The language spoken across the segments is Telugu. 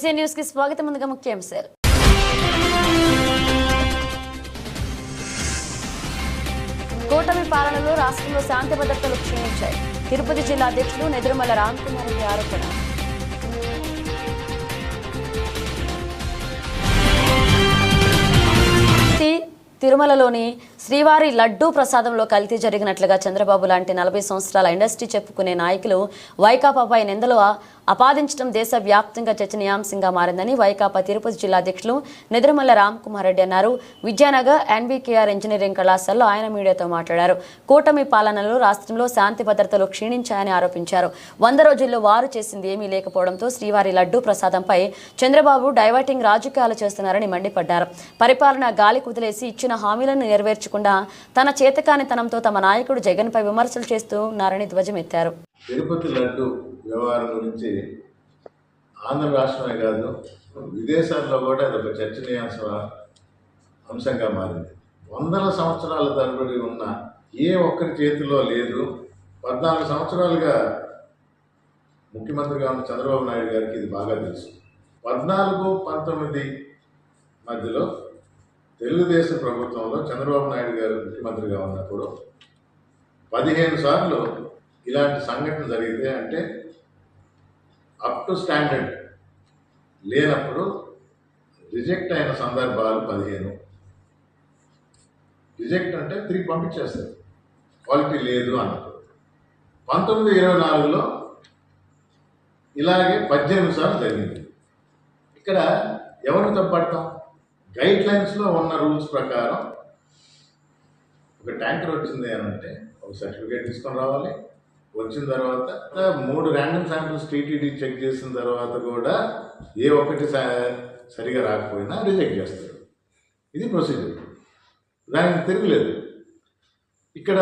బీసీ న్యూస్కి స్వాగతం ముందుగా ముఖ్యాంశాలు. కూటమి పాలనలో రాష్ట్రంలో శాంతి భద్రతలు క్షీణించాయి. తిరుపతి జిల్లా అధ్యక్షుడు నెదురుమల రామ్కుమార్ రెడ్డి ఆరోపణ. తిరుమలలోని శ్రీవారి లడ్డూ ప్రసాదంలో కల్తీ జరిగినట్లుగా చంద్రబాబు లాంటి నలభై సంవత్సరాల ఇండస్ట్రీ చెప్పుకునే నాయకులు వైకాపాపై నిందలు ఆ- ఆపాదించడం దేశవ్యాప్తంగా చర్చనీయాంశంగా మారిందని వైకాపా తిరుపతి జిల్లా అధ్యక్షులు నిద్రమల్ల రామ్కుమార్ రెడ్డి అన్నారు. విద్యానగర్ ఎన్వీకేఆర్ ఇంజనీరింగ్ కళాశాలలో ఆయన మీడియాతో మాట్లాడారు. కూటమి పాలనలో రాష్ట్రంలో శాంతి భద్రతలు క్షీణించాయని ఆరోపించారు. వంద రోజుల్లో వారు చేసింది ఏమీ లేకపోవడంతో శ్రీవారి లడ్డూ ప్రసాదంపై చంద్రబాబు డైవర్టింగ్ రాజకీయాలు చేస్తున్నారని మండిపడ్డారు. పరిపాలన గాలి కుదిలేసి ఇచ్చిన హామీలను నెరవేర్చు నెరవేర్చకుండా తన చేతకానితనంతో తమ నాయకుడు జగన్పై విమర్శలు చేస్తూ నారని ధ్వజమెత్తారు తిరుపతి లడ్డు వ్యవహారం గురించి ఆంధ్ర రాష్ట్రమే కాదు విదేశాల్లో కూడా అది ఒక చర్చనీయాంశ అంశంగా మారింది. వందల సంవత్సరాల తరబడి ఉన్న ఏ ఒక్కరి చేతిలో లేదు. పద్నాలుగు సంవత్సరాలుగా ముఖ్యమంత్రిగా ఉన్న చంద్రబాబు నాయుడు గారికి ఇది బాగా తెలుసు. పద్నాలుగు పంతొమ్మిది మధ్యలో తెలుగుదేశం ప్రభుత్వంలో చంద్రబాబు నాయుడు గారు ముఖ్యమంత్రిగా ఉన్నప్పుడు పదిహేను సార్లు ఇలాంటి సంఘటన జరిగితే అంటే అప్ టు స్టాండర్డ్ లేనప్పుడు రిజెక్ట్ అయిన సందర్భాలు పదిహేను. రిజెక్ట్ అంటే తిరిగి పంపించేస్తారు. క్వాలిటీ లేదు అన్నప్పుడు. పంతొమ్మిది ఇరవై నాలుగులో ఇలాగే పద్దెనిమిది సార్లు జరిగింది. ఇక్కడ ఎవరిని తప్పడతాం గైడ్ లైన్స్లో ఉన్న రూల్స్ ప్రకారం ఒక ట్యాంకర్ వచ్చింది అని అంటే ఒక సర్టిఫికేట్ తీసుకొని రావాలి. వచ్చిన తర్వాత మూడు ర్యాండమ్ శాంపిల్స్ టీటీడీ చెక్ చేసిన తర్వాత కూడా ఏ ఒక్కటి సరిగా రాకపోయినా రిజెక్ట్ చేస్తారు. ఇది ప్రొసీజర్. దానికి తిరగలేదు. ఇక్కడ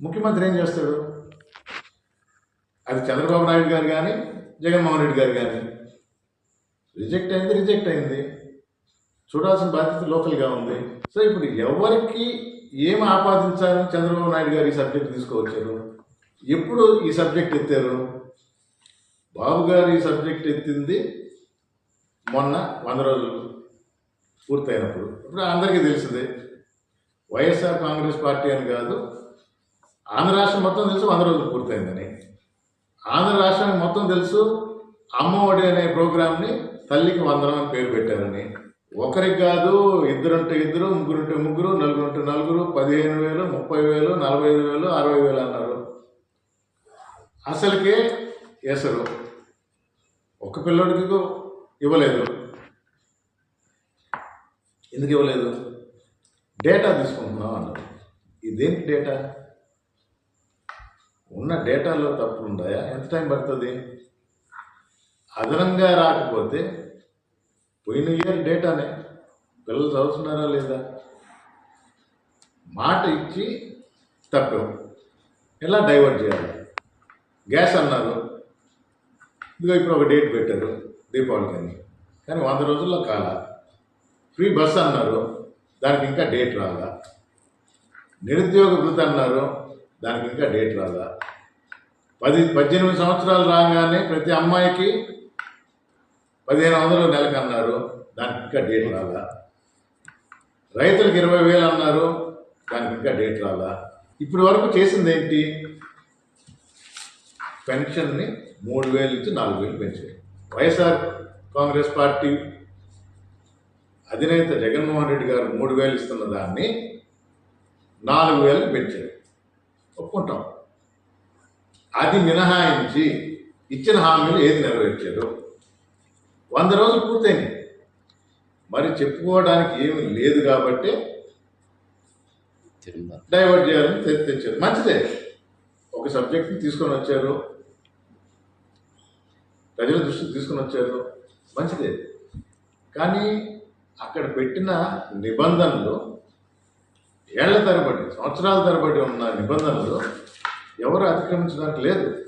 ముఖ్యమంత్రి ఏం చేస్తాడు? అది చంద్రబాబు నాయుడు గారు కానీ జగన్మోహన్ రెడ్డి గారు కానీ రిజెక్ట్ అయింది రిజెక్ట్ అయింది. చూడాల్సిన బాధ్యత లోకల్గా ఉంది. సో ఇప్పుడు ఎవరికి ఏం ఆపాదించాలని చంద్రబాబు నాయుడు గారు ఈ సబ్జెక్ట్ తీసుకువచ్చారు. ఎప్పుడు ఈ సబ్జెక్ట్ ఎత్తారు? బాబు గారు ఈ సబ్జెక్ట్ ఎత్తింది మొన్న వంద రోజులు పూర్తయినప్పుడు. ఇప్పుడు అందరికీ తెలిసిందే. వైఎస్ఆర్ కాంగ్రెస్ పార్టీ అని కాదు ఆంధ్ర రాష్ట్రం మొత్తం తెలుసు వంద రోజులు పూర్తయిందని. ఆంధ్ర రాష్ట్రానికి మొత్తం తెలుసు అమ్మఒడి అనే ప్రోగ్రామ్ని తల్లికి వందనం అని పేరు పెట్టారని. ఒకరికి కాదు ఇద్దరుంటే ఇద్దరు ముగ్గురుంటే ముగ్గురు నలుగురుంటే నలుగురు పదిహేను వేలు ముప్పై వేలు నలభై ఐదు వేలు అరవై వేలు అన్నారు. అసలుకే వేసరు ఒక పిల్లోడికి ఇవ్వలేదు. ఎందుకు ఇవ్వలేదు? డేటా తీసుకుంటున్నాం అన్నారు. ఇదేంటి డేటా? ఉన్న డేటాలో తప్పులు ఉన్నాయా ఎంత టైం పడుతుంది? అదనంగా రాకపోతే పోయిన ఇయర్ డేటానే పిల్లలు చదువుతున్నారా లేదా? మాట ఇచ్చి తప్పాం. ఎలా డైవర్ట్ చేయాలి? గ్యాస్ అన్నారు. ఇదిగో ఇప్పుడు ఒక డేట్ పెట్టారు దీపావళికి అని కానీ వంద రోజుల్లో కాల? ఫ్రీ బస్ అన్నారు. దానికి ఇంకా డేట్ రాలా? నిరుద్యోగ వృత్తి అన్నారు. దానికి ఇంకా డేట్ రాలా? పది పద్దెనిమిది సంవత్సరాలు రాగానే ప్రతి అమ్మాయికి పదిహేను వందలు నెలకు అన్నారు దానికి ఇంకా డేట్ రాలా. రైతులకు ఇరవై వేలు అన్నారు. దానికి ఇంకా డేట్ రాలా. ఇప్పటి వరకు చేసింది ఏంటి? పెన్షన్ని మూడు వేలు నుంచి నాలుగు వేలు పెంచాయి వైఎస్ఆర్ కాంగ్రెస్ పార్టీ అధినేత జగన్మోహన్ రెడ్డి గారు మూడు వేలు ఇస్తున్న దాన్ని నాలుగు వేలకు పెంచారు. ఒప్పుకుంటాం. అది మినహాయించి ఇచ్చిన హామీలు ఏది నెరవేర్చారు? వంద రోజులు పూర్తయింది. మరి చెప్పుకోవడానికి ఏమీ లేదు కాబట్టి డైవర్ట్ చేయాలని తెచ్చారు. మంచిదే. ఒక సబ్జెక్ట్ని తీసుకొని వచ్చారు. ప్రజల దృష్టికి తీసుకొని వచ్చారు. మంచిదే. కానీ అక్కడ పెట్టిన నిబంధనలు ఏళ్ళ తరబడి సంవత్సరాల తరబడి ఉన్న నిబంధనలు ఎవరు అతిక్రమించడానికి లేదు.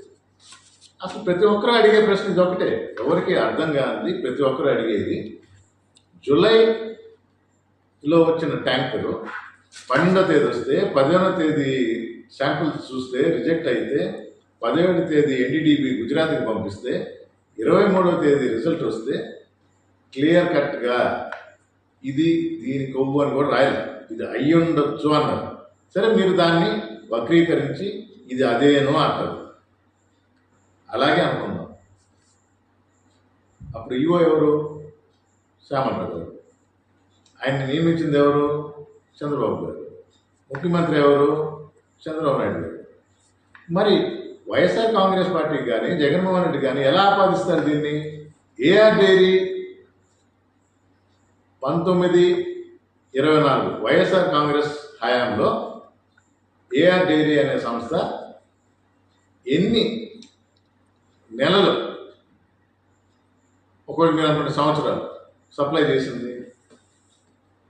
అసలు ప్రతి ఒక్కరూ అడిగే ప్రశ్న ఇది ఒకటే ఎవరికి అర్థం కానిది ప్రతి ఒక్కరూ అడిగేది. జూలైలో వచ్చిన ట్యాంకులు పన్నెండో తేదీ వస్తే పదిహేనో తేదీ శాంపిల్స్ చూస్తే రిజెక్ట్ అయితే పదిహేడు తేదీ ఎన్డీడీబీ గుజరాత్కి పంపిస్తే ఇరవై మూడవ తేదీ రిజల్ట్ వస్తే క్లియర్ కట్గా ఇది దీని కొవ్వు అని కూడా రాయలేదు. ఇది అయ్యి ఉండొచ్చు అన్నారు. సరే మీరు దాన్ని వక్రీకరించి ఇది అదేనో అంటారు. అలాగే అనుకుందాం. అప్పుడు ఈవో ఎవరు? శ్యామలరావు గారు. ఆయన్ని నియమించింది ఎవరు? చంద్రబాబు గారు. ముఖ్యమంత్రి ఎవరు? చంద్రబాబు నాయుడు గారు. మరి వైఎస్ఆర్ కాంగ్రెస్ పార్టీకి కానీ జగన్మోహన్ రెడ్డి కానీ ఎలా ఆపాదిస్తారు దీన్ని? ఏఆర్ డైరీ పంతొమ్మిది ఇరవై నాలుగు వైఎస్ఆర్ కాంగ్రెస్ హయాంలో ఏఆర్ డైరీ అనే సంస్థ ఎన్ని నెలలు. ఒకటి వేల రెండు సంవత్సరాలు సప్లై చేసింది.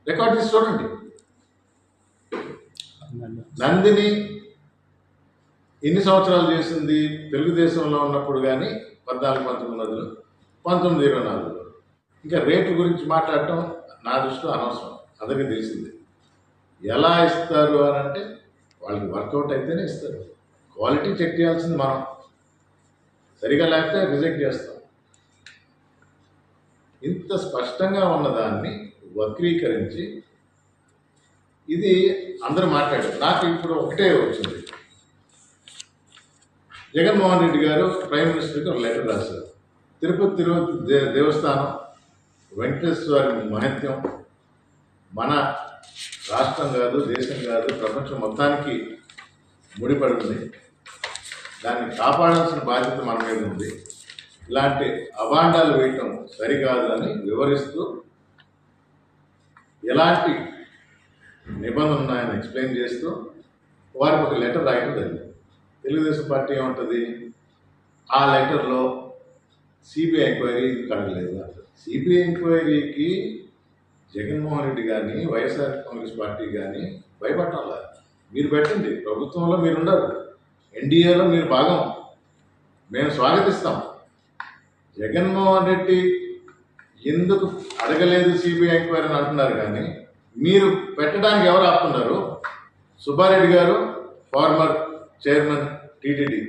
రికార్డ్ తీసి చూడండి. నందిని ఎన్ని సంవత్సరాలు చేసింది? తెలుగుదేశంలో ఉన్నప్పుడు కానీ పద్నాలుగు పంతొమ్మిది నదులు పంతొమ్మిది ఇరవై నాలుగులో. ఇంకా రేటు గురించి మాట్లాడటం నా దృష్టిలో అనవసరం. అందరికీ తెలిసింది. ఎలా ఇస్తారు అని అంటే వాళ్ళకి వర్కౌట్ అయితేనే ఇస్తారు. క్వాలిటీ చెక్ చేయాల్సింది మనం. సరిగా లేకపోతే రిజెక్ట్ చేస్తాం. ఇంత స్పష్టంగా ఉన్నదాన్ని వక్రీకరించి ఇది అందరూ మాట్లాడారు. నాకు ఇప్పుడు ఒకటే వచ్చింది. జగన్మోహన్ రెడ్డి గారు ప్రైమ్ మినిస్టర్కి ఒక లెటర్ రాశారు. తిరుపతి తిరుపతి దే దేవస్థానం వెంకటేశ్వర మహత్యం మన రాష్ట్రం కాదు దేశం కాదు ప్రపంచం మొత్తానికి ముడిపడుతుంది దాన్ని కాపాడాల్సిన బాధ్యత మన మీద ఉంది. ఇలాంటి అభాండాలు వేయటం సరికాదు అని వివరిస్తూ ఎలాంటి నిబంధనలు ఉన్నాయని ఎక్స్ప్లెయిన్ చేస్తూ వారికి ఒక లెటర్ రాయటం జరిగింది. తెలుగుదేశం పార్టీ ఏముంటుంది? ఆ లెటర్లో సిబిఐ ఎంక్వైరీ కడగలేదు సిబిఐ ఎంక్వైరీకి జగన్మోహన్ రెడ్డి కానీ వైఎస్ఆర్ కాంగ్రెస్ పార్టీ కానీ భయపడాల మీరు పెట్టండి. ప్రభుత్వంలో మీరు ఉండరు ఎన్డీఏలో మీరు భాగం. మేము స్వాగతిస్తాం. జగన్మోహన్ రెడ్డి ఎందుకు అడగలేదు సిబిఐ ఎంక్వైరీ అని అంటున్నారు కానీ మీరు పెట్టడానికి ఎవరు ఆపుతున్నారు? Subbareddy garu former chairman TTD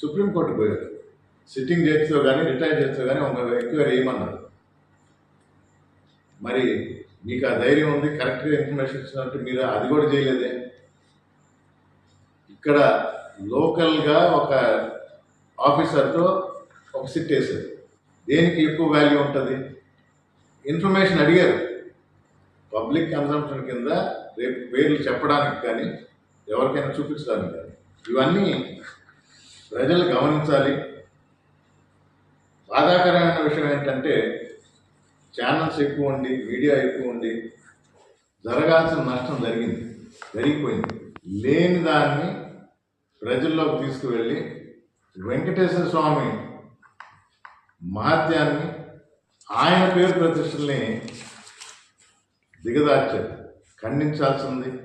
supreme court పోయారు. సిట్టింగ్ జడ్జితో కానీ రిటైర్ చేస్తో కానీ ఒక ఎంక్వైరీ వేయమన్నారు. మరి మీకు ఆ ధైర్యం ఉంది కరెక్ట్గా ఇన్ఫర్మేషన్ ఇచ్చినట్టు మీరు అది కూడా చేయలేదే. ఇక్కడ లోకల్గా ఒక ఆఫీసర్తో ఒక సిట్ వేశారు. దేనికి ఎక్కువ వాల్యూ ఉంటుంది? ఇన్ఫర్మేషన్ అడిగారు. పబ్లిక్ కన్సంప్షన్ కింద రేపు పేర్లు చెప్పడానికి కానీ ఎవరికైనా చూపించడానికి కానీ. ఇవన్నీ ప్రజలు గమనించాలి. బాధాకరమైన విషయం ఏంటంటే ఛానల్స్ ఎక్కువ ఉండి మీడియా ఎక్కువ ఉండి జరగాల్సిన నష్టం జరిగింది జరిగిపోయింది. లేని దాన్ని ప్రజల్లోకి తీసుకువెళ్ళి వెంకటేశ్వర స్వామి మహత్యాన్ని ఆయన పేరు ప్రతిష్టల్ని దిగదార్చారు. ఖండించాల్సింది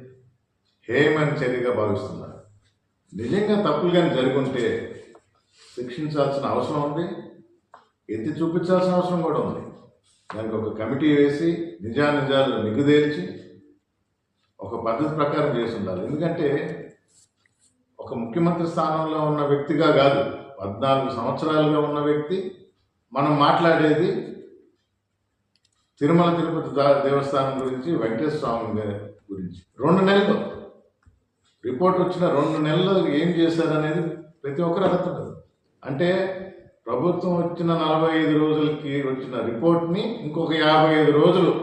హేమని చర్యగా భావిస్తున్నారు. నిజంగా తప్పులు కానీ జరుగుంటే శిక్షించాల్సిన అవసరం ఉంది. ఎత్తి చూపించాల్సిన అవసరం కూడా ఉంది. దానికి ఒక కమిటీ వేసి నిజానిజాలు నిగుదేల్చి ఒక పద్ధతి ప్రకారం చేసి ఉండాలి ఎందుకంటే ఒక ముఖ్యమంత్రి స్థానంలో ఉన్న వ్యక్తిగా కాదు పద్నాలుగు సంవత్సరాలుగా ఉన్న వ్యక్తి. మనం మాట్లాడేది తిరుమల తిరుపతి దేవస్థానం గురించి వెంకటేశ్వర స్వామి గురించి. రెండు నెలలు. రిపోర్ట్ వచ్చిన రెండు నెలలు ఏం చేశారనేది ప్రతి ఒక్కరు అడుగుతున్నారు అంటే ప్రభుత్వం వచ్చిన నలభై ఐదు రోజులకి వచ్చిన రిపోర్ట్ని ఇంకొక యాభై ఐదు రోజులు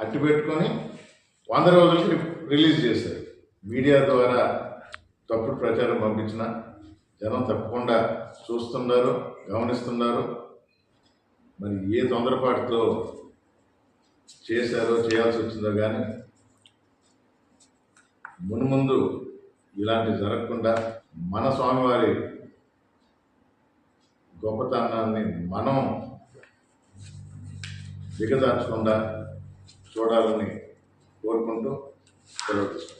అట్టి పెట్టుకొని వంద రోజులకి రిలీజ్ చేశారు. మీడియా ద్వారా తప్పుడు ప్రచారం పంపించిన జనం తప్పకుండా చూస్తున్నారు గమనిస్తున్నారు. మరి ఏ తొందరపాటుతో చేశారో చేయాల్సి వచ్చిందో కానీ మున్ముందు ఇలాంటివి జరగకుండా మన స్వామివారి గొప్పతనాన్ని మనం దిగదార్చకుండా చూడాలని కోరుకుంటూ సెలవు తీసుకుంటాం